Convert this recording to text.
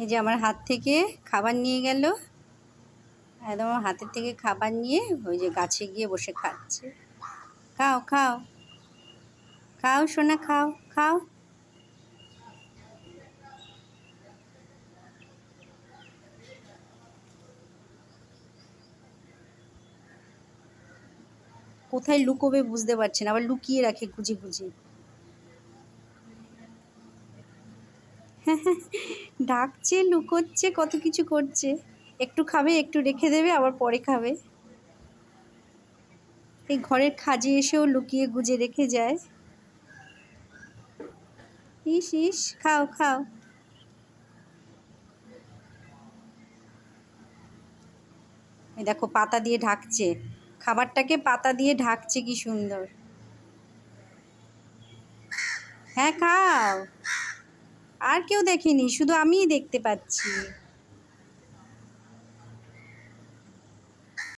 এই যে আমার হাত থেকে খাবার নিয়ে গেল। একদম আমার হাতের থেকে খাবার নিয়ে ওই যে গাছে গিয়ে বসে খাচ্ছে। খাও খাও। খাও, সোনা, খাও খাও। কোথায় লুকোবে বুঝতে পারছে না, আবার লুকিয়ে রাখে খুঁজে খুঁজে। ডাকছে, লুকোচ্ছে, কত কিছু করছে। একটু খাবে, একটু রেখে দেবে, আবার পরে খাবে। এই ঘরের খাজে এসেও লুকিয়ে গুজে রেখে যায়। ইস ইস, খাও খাও। দেখো, পাতা দিয়ে ঢাকছে। খাবারটাকে পাতা দিয়ে ঢাকছে, কি সুন্দর। হ্যাঁ খাও। আর কেউ দেখেনি শুধু আমিই দেখতে পাচ্ছি।